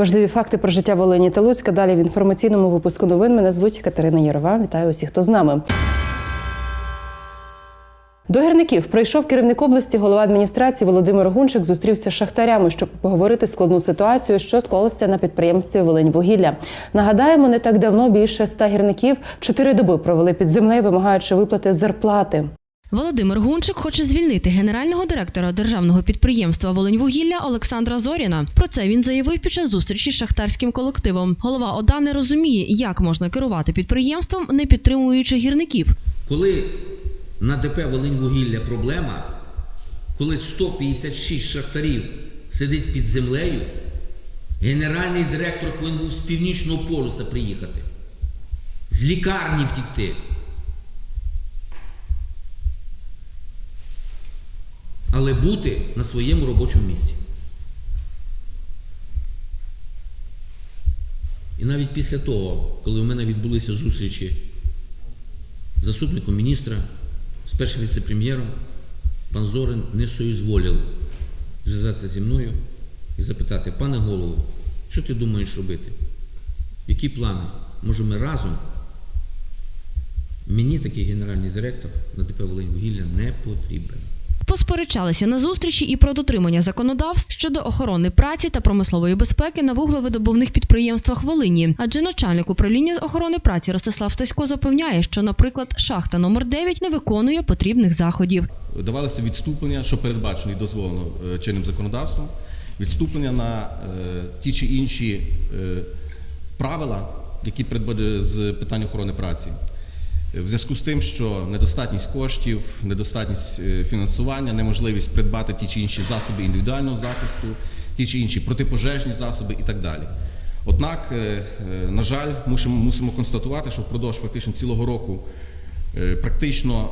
Важливі факти про життя Волині та Луцька. Далі в інформаційному випуску новин. Мене звуть Катерина Ярова. Вітаю усіх, хто з нами. До гірників прийшов керівник області, голова адміністрації Володимир Гунчик зустрівся з шахтарями, щоб поговорити складну ситуацію, що склалася на підприємстві Волиньвугілля. Нагадаємо, не так давно більше ста гірників чотири доби провели під землею, вимагаючи виплати зарплати. Володимир Гунчик хоче звільнити генерального директора державного підприємства Волиньвугілля Олександра Зоріна. Про це він заявив під час зустрічі з шахтарським колективом. Голова ОДА не розуміє, як можна керувати підприємством, не підтримуючи гірників. Коли на ДП Волиньвугілля проблема, коли 156 шахтарів сидить під землею, генеральний директор повинен був з північного полюса приїхати, з лікарні втікти. Але бути на своєму робочому місці. І навіть після того, коли в мене відбулися зустрічі з заступником міністра, з першим віце-прем'єром, пан Зорин не соізволив зв'язатися зі мною і запитати, пане голово, що ти думаєш робити? Які плани? Може ми разом? Мені такий генеральний директор на ДП Волиньвугілля не потрібен. Посперечалися на зустрічі і про дотримання законодавств щодо охорони праці та промислової безпеки на вуглевидобувних підприємствах Волині. Адже начальник управління охорони праці Ростислав Стасько запевняє, що, наприклад, шахта номер 9 не виконує потрібних заходів. давалися відступлення, що передбачено і дозволено е, чинним законодавством, відступлення на е, ті чи інші е, правила, які з питань охорони праці. В зв'язку з тим, що недостатність коштів, недостатність е, фінансування, неможливість придбати ті чи інші засоби індивідуального захисту, ті чи інші протипожежні засоби і так далі. Однак, е, е, на жаль, мусимо, мусимо констатувати, що впродовж фактично цілого року Практично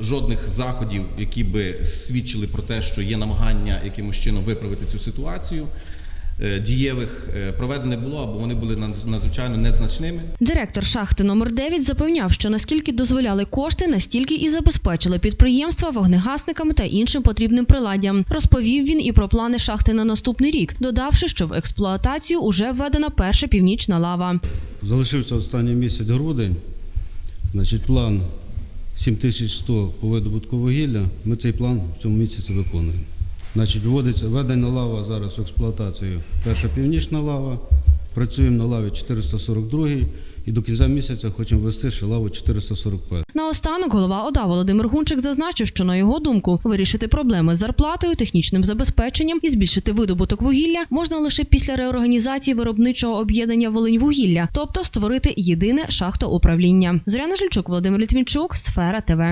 жодних заходів, які би свідчили про те, що є намагання якимось чином виправити цю ситуацію, дієвих е, не було, або вони були надз- надзвичайно незначними. Директор шахти номер 9 запевняв, що наскільки дозволяли кошти, настільки і забезпечили підприємства вогнегасниками та іншим потрібним приладдям. Розповів він і про плани шахти на наступний рік, додавши, що в експлуатацію уже введена перша північна лава. Залишився останній місяць грудень. Значить, план 7100 по видобутку вугілля. Ми цей план в цьому місяці виконуємо. Значить, вводиться введена лава зараз в експлуатацію. Перша північна лава. Працюємо на лаві 442 і до кінця місяця хочемо ввести ще лаву 441. Наостанок голова ОДА Володимир Гунчик зазначив, що на його думку вирішити проблеми з зарплатою, технічним забезпеченням і збільшити видобуток вугілля можна лише після реорганізації виробничого об'єднання Волиньвугілля, тобто створити єдине шахтоуправління. Зоряна Жильчук, Володимир Літвінчук, Сфера ТВ.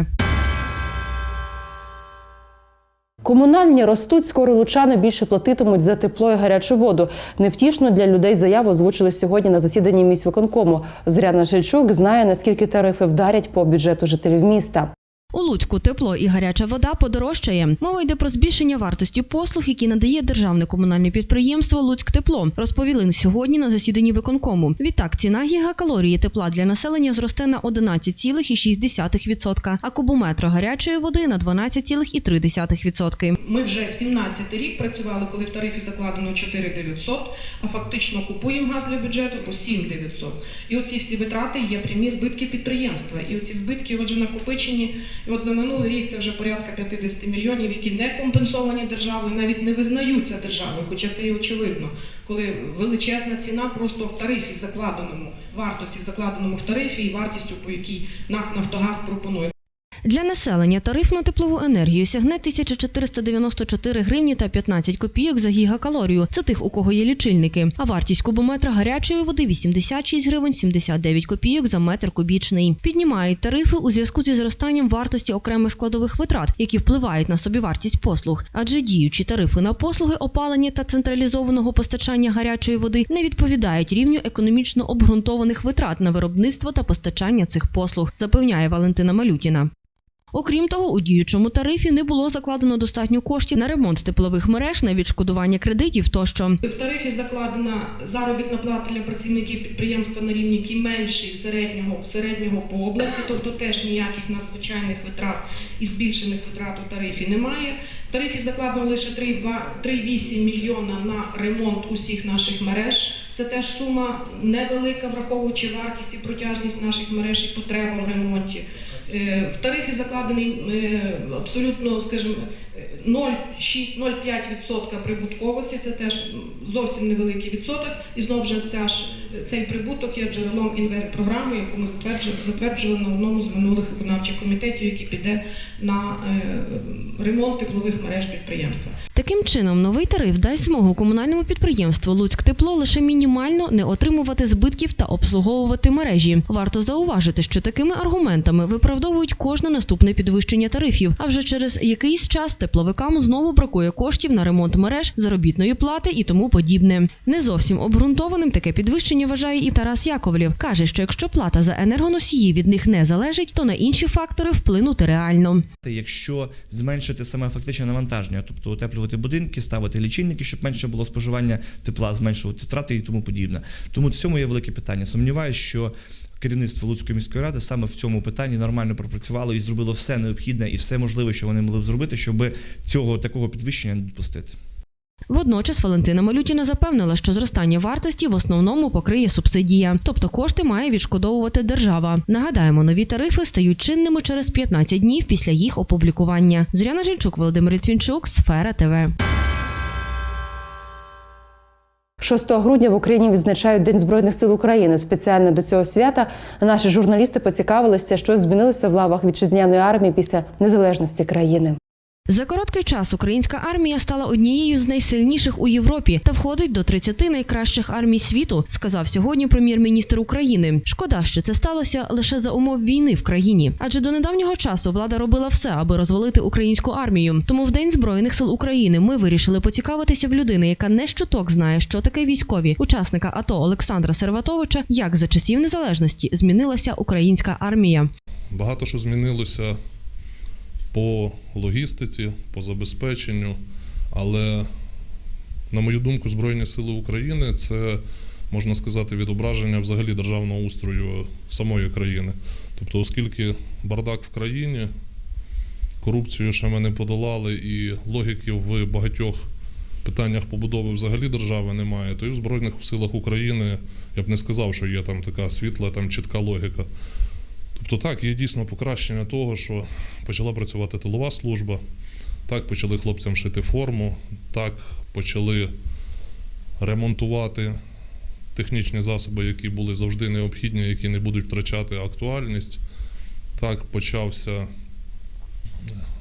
Комунальні ростуть, скоро лучани більше платитимуть за тепло і гарячу воду. Невтішно для людей заяву озвучили сьогодні на засіданні міськвиконкому. Зоряна Жильчук знає, наскільки тарифи вдарять по бюджету жителів міста. У Луцьку тепло і гаряча вода подорожчає. Мова йде про збільшення вартості послуг, які надає державне комунальне підприємство Луцьктепло. Розповіли сьогодні на засіданні виконкому. Відтак ціна гігакалорії тепла для населення зросте на 11,6%, а кубометра гарячої води на 12,3%. Ми вже 17 рік працювали, коли в тарифі закладено 4900, а фактично купуємо газ для бюджету по 7900. І оці всі витрати є прямі збитки підприємства. І оці збитки отже накопичені. І от за минулий рік це вже порядка 50 мільйонів, які не компенсовані державою, навіть не визнаються державою, хоча це і очевидно, коли величезна ціна просто в тарифі закладеному, вартості закладеному в тарифі і вартістю, по якій НАК Нафтогаз пропонує. Для населення тариф на теплову енергію сягне 1494 гривні та 15 копійок за гігакалорію. Це тих, у кого є лічильники. А вартість кубометра гарячої води 86 гривень 79 копійок за метр кубічний. Піднімають тарифи у зв'язку зі зростанням вартості окремих складових витрат, які впливають на собівартість послуг. Адже діючі тарифи на послуги опалення та централізованого постачання гарячої води не відповідають рівню економічно обґрунтованих витрат на виробництво та постачання цих послуг, запевняє Валентина Малютіна. Окрім того, у діючому тарифі не було закладено достатньо коштів на ремонт теплових мереж, на відшкодування кредитів тощо. В тарифі закладена заробітна плата для працівників підприємства на рівні, які менші середнього, середнього по області, тобто теж ніяких надзвичайних витрат і збільшених витрат у тарифі немає. Тарифі закладено лише 3,2 3,8 мільйона на ремонт усіх наших мереж. Це теж сума невелика, враховуючи вартість і протяжність наших мереж і потреба в ремонті. Е, В тарифі закладений е, абсолютно, скажімо, 0,6-0,5% прибутковості. Це теж зовсім невеликий відсоток. І знову ж ця ж цей прибуток є джерелом інвестпрограми, яку ми затверджували, на одному з минулих виконавчих комітетів, який піде на е, ремонт теплових мереж підприємства. Таким чином, новий тариф дасть змогу комунальному підприємству Луцьктепло лише мінімально не отримувати збитків та обслуговувати мережі. Варто зауважити, що такими аргументами виправдовують кожне наступне підвищення тарифів. А вже через якийсь час тепловикам знову бракує коштів на ремонт мереж, заробітної плати і тому подібне. Не зовсім обґрунтованим таке підвищення вважає і Тарас Яковлів. каже, що якщо плата за енергоносії від них не залежить, то на інші фактори вплинути реально. Якщо зменшити саме фактичне навантаження, тобто утеплювати будинки, ставити лічильники, щоб менше було споживання тепла, зменшувати втрати і тому подібне. Тому в цьому є велике питання. Сумніваюся, що керівництво Луцької міської ради саме в цьому питанні нормально пропрацювало і зробило все необхідне і все можливе, що вони могли б зробити, щоб цього такого підвищення не допустити. Водночас Валентина Малютіна запевнила, що зростання вартості в основному покриє субсидія, тобто кошти має відшкодовувати держава. Нагадаємо, нові тарифи стають чинними через 15 днів після їх опублікування. Зоряна Жильчук, Володимир Літвінчук, Сфера ТВ. 6 грудня в Україні відзначають День Збройних сил України. Спеціально до цього свята наші журналісти поцікавилися, що змінилося в лавах вітчизняної армії після незалежності країни. За короткий час українська армія стала однією з найсильніших у Європі та входить до 30 найкращих армій світу, сказав сьогодні прем'єр-міністр України. Шкода, що це сталося лише за умов війни в країні, адже до недавнього часу влада робила все, аби розвалити українську армію. Тому в День збройних сил України ми вирішили поцікавитися в людини, яка не щоток знає, що таке військові, учасника АТО Олександра Серватовича, як за часів незалежності змінилася українська армія. Багато що змінилося по логістиці, по забезпеченню, але, на мою думку, Збройні Сили України це, можна сказати, відображення взагалі державного устрою самої країни. Тобто, оскільки бардак в країні, корупцію ще ми не подолали, і логіки в багатьох питаннях побудови взагалі держави немає, то і в Збройних силах України я б не сказав, що є там така світла, там чітка логіка. Тобто так, є дійсно покращення того, що почала працювати тилова служба, так почали хлопцям шити форму, так почали ремонтувати технічні засоби, які були завжди необхідні, які не будуть втрачати актуальність. Так почався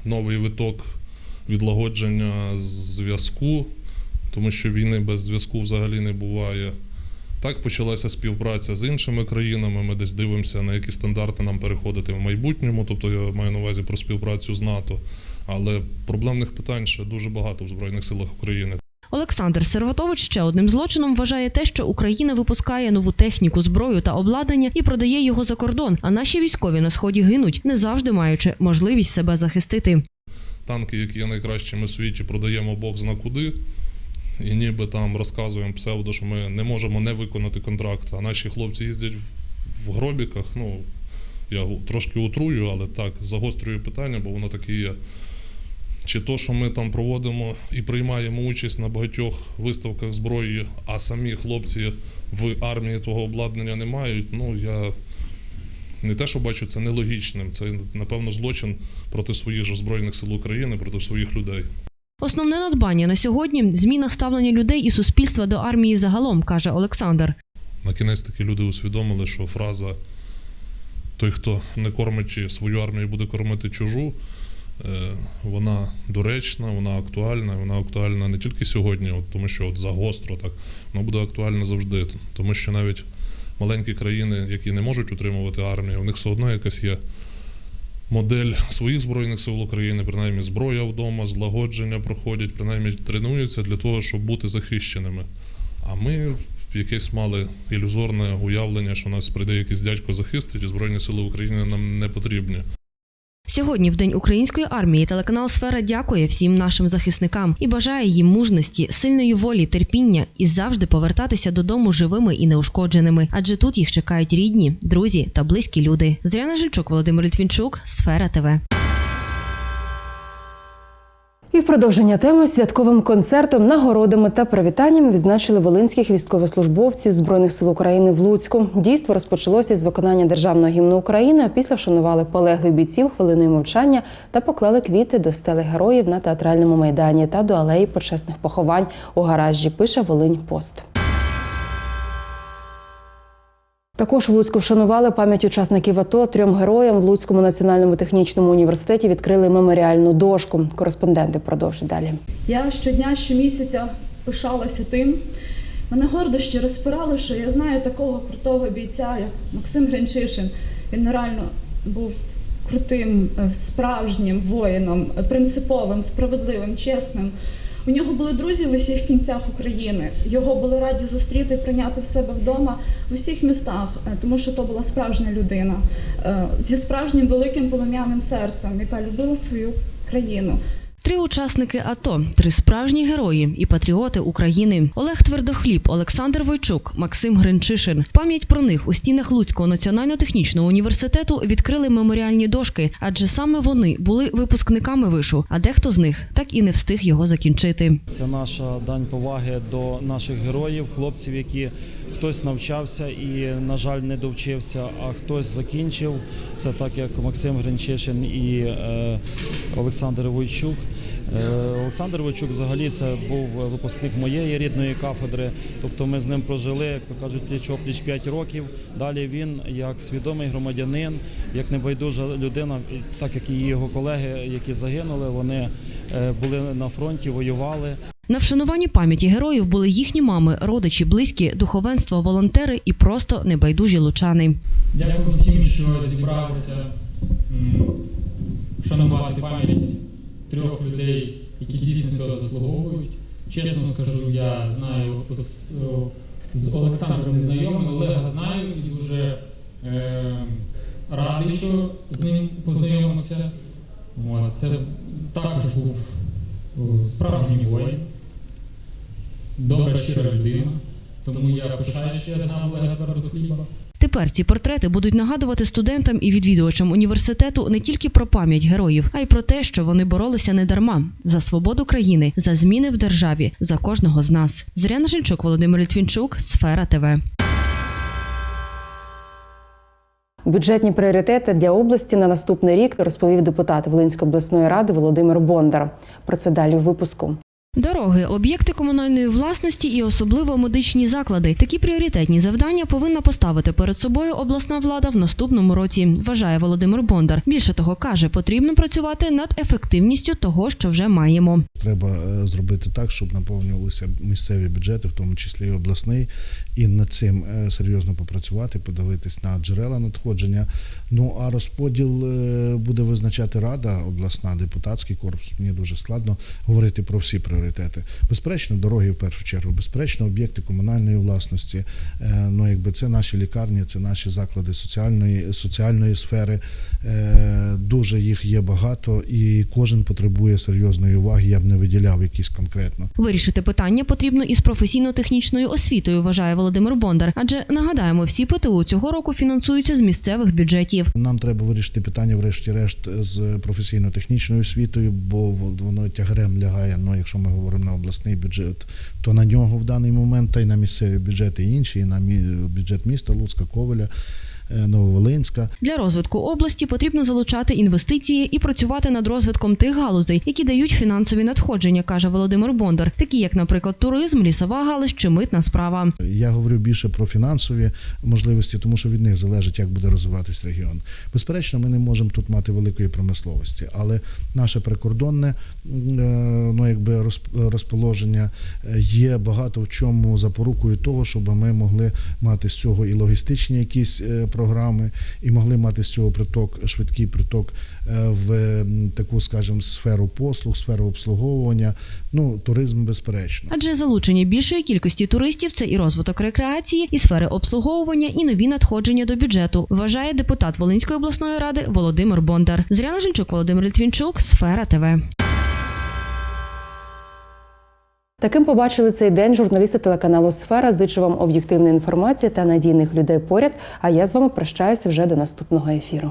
новий виток відлагодження зв'язку, тому що війни без зв'язку взагалі не буває. Так почалася співпраця з іншими країнами. Ми десь дивимося, на які стандарти нам переходити в майбутньому. Тобто я маю на увазі про співпрацю з НАТО. Але проблемних питань ще дуже багато в Збройних силах України. Олександр Серватович ще одним злочином вважає те, що Україна випускає нову техніку, зброю та обладнання і продає його за кордон. А наші військові на сході гинуть, не завжди маючи можливість себе захистити. Танки, які є найкращими в світі, продаємо Бог зна куди. І ніби там розказуємо псевдо, що ми не можемо не виконати контракт. А наші хлопці їздять в гробіках. Ну, я трошки утрую, але так, загострюю питання, бо воно таке є. Чи то, що ми там проводимо і приймаємо участь на багатьох виставках зброї, а самі хлопці в армії того обладнання не мають, ну я не те, що бачу це нелогічним. Це, напевно, злочин проти своїх же Збройних сил України, проти своїх людей. Основне надбання на сьогодні зміна ставлення людей і суспільства до армії загалом, каже Олександр. На кінець таки люди усвідомили, що фраза той, хто не кормить свою армію, буде кормити чужу. е, Вона доречна, вона актуальна, вона актуальна не тільки сьогодні, от, тому що от загостро так, вона буде актуальна завжди. Тому що навіть маленькі країни, які не можуть утримувати армію, у них все одно якась є модель своїх збройних сил України, принаймні зброя вдома, злагодження проходять, принаймні тренуються для того, щоб бути захищеними. А ми якесь мали ілюзорне уявлення, що нас прийде якийсь дядько захистить, і Збройні Сили України нам не потрібні. Сьогодні, в День української армії, телеканал Сфера дякує всім нашим захисникам і бажає їм мужності, сильної волі, терпіння і завжди повертатися додому живими і неушкодженими. Адже тут їх чекають рідні, друзі та близькі люди. Зоряна Жильчук, Володимир Літвінчук, Сфера ТВ. І в продовження теми святковим концертом, нагородами та привітаннями відзначили волинських військовослужбовців збройних сил України в Луцьку. Дійство розпочалося з виконання державного гімну України. А після вшанували полеглих бійців хвилиною мовчання та поклали квіти до стели героїв на театральному майдані та до алеї почесних поховань у гаражі. Пише Волинь Пост. Також в Луцьку вшанували пам'ять учасників АТО. Трьом героям в Луцькому національному технічному університеті відкрили меморіальну дошку. Кореспонденти продовжують далі. Я щодня, щомісяця пишалася тим. Мене гордощі розпирали, що я знаю такого крутого бійця, як Максим Гринчишин. Він реально був крутим, е, справжнім воїном, принциповим, справедливим, чесним. У нього були друзі в усіх кінцях України. Його були раді зустріти, прийняти в себе вдома в усіх містах, е, тому що то була справжня людина е, зі справжнім великим полум'яним серцем, яка любила свою країну. Три учасники АТО, три справжні герої і патріоти України: Олег Твердохліб, Олександр Войчук, Максим Гринчишин. Пам'ять про них у стінах Луцького національно-технічного університету відкрили меморіальні дошки, адже саме вони були випускниками вишу, а дехто з них так і не встиг його закінчити. Це наша дань поваги до наших героїв, хлопців, які хтось навчався і, на жаль, не довчився, а хтось закінчив. Це так як Максим Гринчишин і е, Олександр Войчук. Е, Олександр Войчук взагалі це був випускник моєї рідної кафедри. Тобто ми з ним прожили, як то кажуть, пліч-опліч 5 років. Далі він, як свідомий громадянин, як небайдужа людина, так як і його колеги, які загинули, вони е, були на фронті, воювали. На вшануванні пам'яті героїв були їхні мами, родичі, близькі, духовенство, волонтери і просто небайдужі лучани. Дякую всім, що зібралися вшанувати пам'ять трьох людей, які дійсно цього заслуговують. Чесно скажу, я знаю з, Олександром не знайомий, Олега знаю і дуже е, радий, що з ним познайомився. Це також був справжній воїн, добра щира людина. Тому я пишаю, що я знав Олега Твердохліба. Тепер ці портрети будуть нагадувати студентам і відвідувачам університету не тільки про пам'ять героїв, а й про те, що вони боролися не дарма за свободу країни, за зміни в державі, за кожного з нас. Зоряна Жильчук, Володимир Літвінчук, Сфера ТВ. Бюджетні пріоритети для області на наступний рік розповів депутат Волинської обласної ради Володимир Бондар. Про це далі у випуску. Дороги, об'єкти комунальної власності і особливо медичні заклади. Такі пріоритетні завдання повинна поставити перед собою обласна влада в наступному році, вважає Володимир Бондар. Більше того, каже, потрібно працювати над ефективністю того, що вже маємо. Треба е, зробити так, щоб наповнювалися місцеві бюджети, в тому числі і обласний, і над цим е, серйозно попрацювати, подивитись на джерела надходження. Ну а розподіл е, буде визначати рада, обласна, депутатський корпус. Мені дуже складно говорити про всі пріоритети. Безперечно, дороги в першу чергу, безперечно, об'єкти комунальної власності. Е, Ну, якби це наші лікарні, це наші заклади соціальної соціальної сфери. Е, Дуже їх є багато, і кожен потребує серйозної уваги. Я б не виділяв якісь конкретно. Вирішити питання потрібно із професійно-технічною освітою, вважає Володимир Бондар. Адже нагадаємо, всі ПТУ цього року фінансуються з місцевих бюджетів. Нам треба вирішити питання, врешті-решт, з професійно-технічною освітою, бо воно тягарем лягає. Ну, якщо ми говоримо на обласний бюджет, то на нього в даний момент та й на місцеві бюджети інші, і на бюджет міста Луцька, Ковеля, Нововолинська. Для розвитку області потрібно залучати інвестиції і працювати над розвитком тих галузей, які дають фінансові надходження, каже Володимир Бондар, такі як, наприклад, туризм, лісова галузь чи митна справа. Я говорю більше про фінансові можливості, тому що від них залежить, як буде розвиватись регіон. Безперечно, ми не можемо тут мати великої промисловості, але наше прикордонне е, ну, якби розп- розположення е, є багато в чому запорукою того, щоб ми могли мати з цього і логістичні якісь е, програми і могли мати з цього приток, швидкий приток е, в таку, скажімо, сферу послуг, сферу обслуговування. Ну, туризм безперечно. Адже залучення більшої кількості туристів це і розвиток рекреації, і сфери обслуговування, і нові надходження до бюджету, вважає депутат Волинської обласної ради Володимир Бондар. Зоряна Жильчук, Володимир Літвінчук, Сфера ТВ. Таким побачили цей день журналісти телеканалу Сфера. Зичу вам об'єктивної інформації та надійних людей поряд. А я з вами прощаюся вже до наступного ефіру.